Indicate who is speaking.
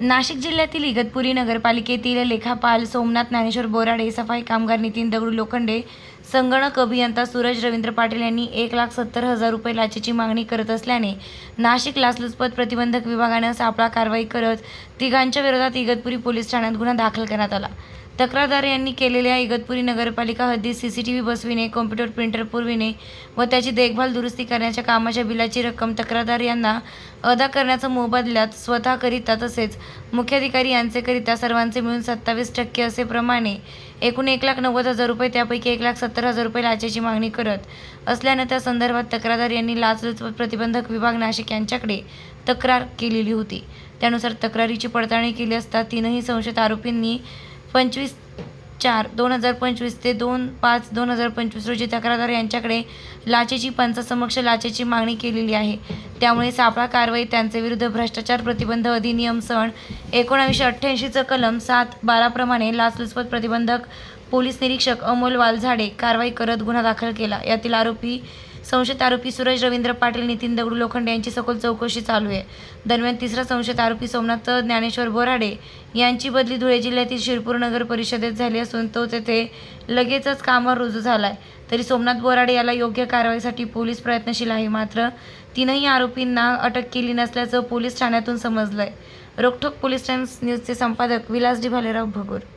Speaker 1: नाशिक जिल्ह्यातील इगतपुरी नगरपालिकेतील लेखापाल सोमनाथ ज्ञानेश्वर बोराडे सफाई कामगार नितीन दगडू लोखंडे संगणक अभियंता सूरज रवींद्र पाटील यांनी एक लाख सत्तर हजार रुपये लाचेची मागणी करत असल्याने नाशिक लाचलुचपत प्रतिबंधक विभागानं सापळा कारवाई करत तिघांच्या विरोधात इगतपुरी पोलीस ठाण्यात गुन्हा दाखल करण्यात आला. तक्रारदार यांनी केलेल्या इगतपुरी नगरपालिका हद्दीत सी सी टी व्ही बसविणे कॉम्प्युटर प्रिंटर पुरविणे व त्याची देखभाल दुरुस्ती करण्याच्या कामाच्या बिलाची रक्कम तक्रारदार यांना अदा करण्याचा मोबदल्यात स्वतःकरिता तसेच मुख्याधिकारी यांचेकरिता सर्वांचे मिळून सत्तावीस टक्के असे प्रमाणे एकूण एक लाख नव्वद हजार रुपये त्यापैकी एक लाख सत्तर हजार रुपये लाचेची मागणी करत असल्यानं त्या संदर्भात तक्रारदार यांनी लाचलुचपत प्रतिबंधक विभाग नाशिक यांच्याकडे तक्रार केलेली होती. त्यानुसार तक्रारीची पडताळणी केली असता तीनही संशयित आरोपींनी पंचवीस चार दोन हजार पंचवीस ते दोन पाच दोन हजार पंचवीस रोजी तक्रारदार यांच्याकडे लाचेची पंचासमक्ष लाचेची मागणी केलेली आहे. त्यामुळे सापळा कारवाई त्यांचे विरुद्ध भ्रष्टाचार प्रतिबंध अधिनियम सण एकोणावीसशे अठ्ठ्याऐंशीचं कलम सात बाराप्रमाणे लाचलुचपत प्रतिबंधक पोलीस निरीक्षक अमोल वालझाडे कारवाई करत गुन्हा दाखल केला. यातील आरोपी संशयित आरोपी सूरज रवींद्र पाटील नितीन दगडू लोखंडे यांची सखोल चौकशी चालू आहे. दरम्यान तिसरा संशयित आरोपी सोमनाथ ज्ञानेश्वर बोराडे यांची बदली धुळे जिल्ह्यातील शिरपूर नगर परिषदेत झाली असून तो तेथे लगेचच कामावर रुजू झाला आहे तरी सोमनाथ बोराडे याला योग्य कारवाईसाठी पोलीस प्रयत्नशील आहे. मात्र तीनही आरोपींना अटक केली नसल्याचं पोलीस ठाण्यातून समजलंय. रोखोक पोलीस टाइम्स न्यूजचे संपादक विलास डी भालेराव भगूर.